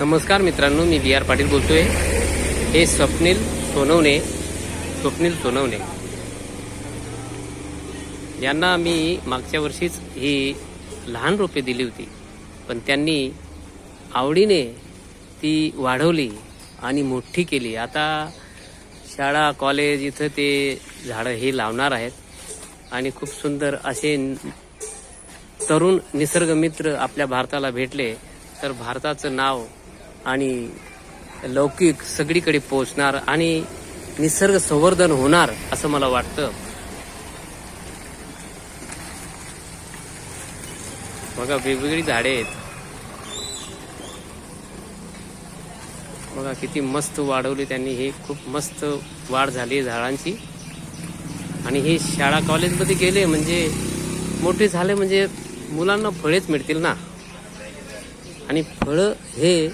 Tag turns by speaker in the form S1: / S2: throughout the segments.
S1: नमस्कार मित्रांनो मी बी आर पाटील बोलतोय. हे स्वप्नील सोनवणे स्वप्नील सोनवणे. यांना मी मागच्या वर्षीच ही लहान रोपे दिली होती. पण त्यांनी आवडीने ती वाढवली आणि मोठी केली. आता शाळा कॉलेज इथं ते झाडं हे लावणार आहेत. आणि खूप सुंदर असे तरुण निसर्गमित्र आपल्या भारताला भेटले तर भारताचं नाव आणि लौकिक सगळीकडे पोहोचणार आणि निसर्ग संवर्धन होणार असं मला वाटतं. बघा वेगवेगळी झाडे आहेत. बघा किती मस्त वाढवली त्यांनी. हे खूप मस्त वाढ झाली झाडांची. आणि हे शाळा कॉलेजमध्ये गेले म्हणजे मोठे झाले म्हणजे मुलांना फळेच मिळतील ना? आणि फळं हे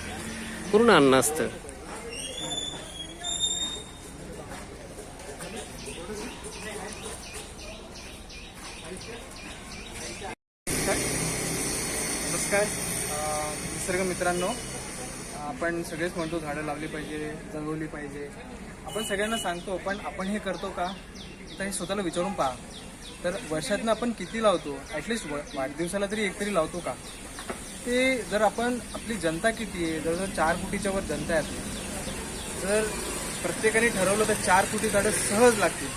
S1: पूर्ण अन्न असतं.
S2: नमस्कार. निसर्ग मित्रांनो आपण सगळेच म्हणतो झाडं लावली पाहिजे जगवली पाहिजे. आपण सगळ्यांना सांगतो पण आपण हे करतो का? तर हे स्वतःला विचारून पहा. तर वर्षातनं आपण किती लावतो? ॲटलिस्ट वाढदिवसाला तरी एक तरी लावतो का? ते जर आपण आपली जनता किती आहे जर जर चार कोटीच्या वर जनता आहे आपली जर प्रत्येकाने ठरवलं तर चार कोटी झाडं सहज लागतील.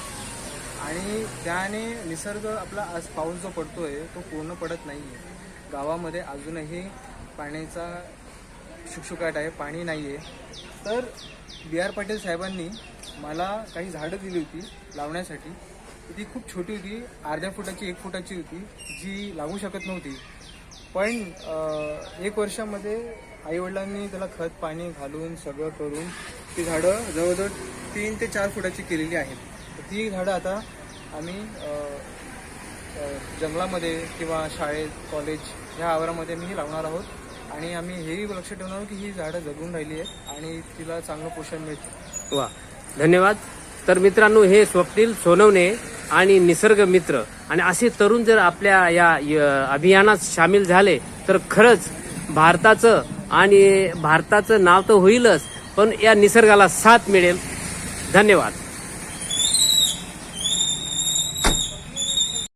S2: आणि त्याने निसर्ग आपला आज पाऊस जो पडतो आहे तो पूर्ण पडत नाही आहे गावामध्ये अजूनही पाण्याचा शुकशुकाट आहे पाणी नाही आहे तर बी आर पाटील साहेबांनी मला काही झाडं दिली होती लावण्यासाठी. ती खूप छोटी होती अर्ध्या फुटाची एक फुटाची होती जी लागू शकत नव्हती. पण एक वर्षामध्ये आईवडिलांनी त्याला खत पाणी घालून सगळं करून ती झाडं जवळजवळ तीन ते चार फुटाची केलेली आहेत. ती झाडं आता आम्ही जंगलामध्ये किंवा शाळेत कॉलेज ह्या आवारामध्ये आम्ही लावणार आहोत. आणि आम्ही हेही लक्ष ठेवणार आहोत की ही झाडं जगून राहिली आहेत आणि तिला चांगलं पोषण मिळतं.
S1: वा. धन्यवाद. तर मित्रांनो हे स्वप्नील सोनवणे आणि निसर्ग मित्र. आणि असे तरुण जर आपल्या या य- अभियानात सामील झाले तर खरंच भारताचं आणि भारताचं नाव तर होईलच पण या निसर्गाला साथ मिळेल. धन्यवाद.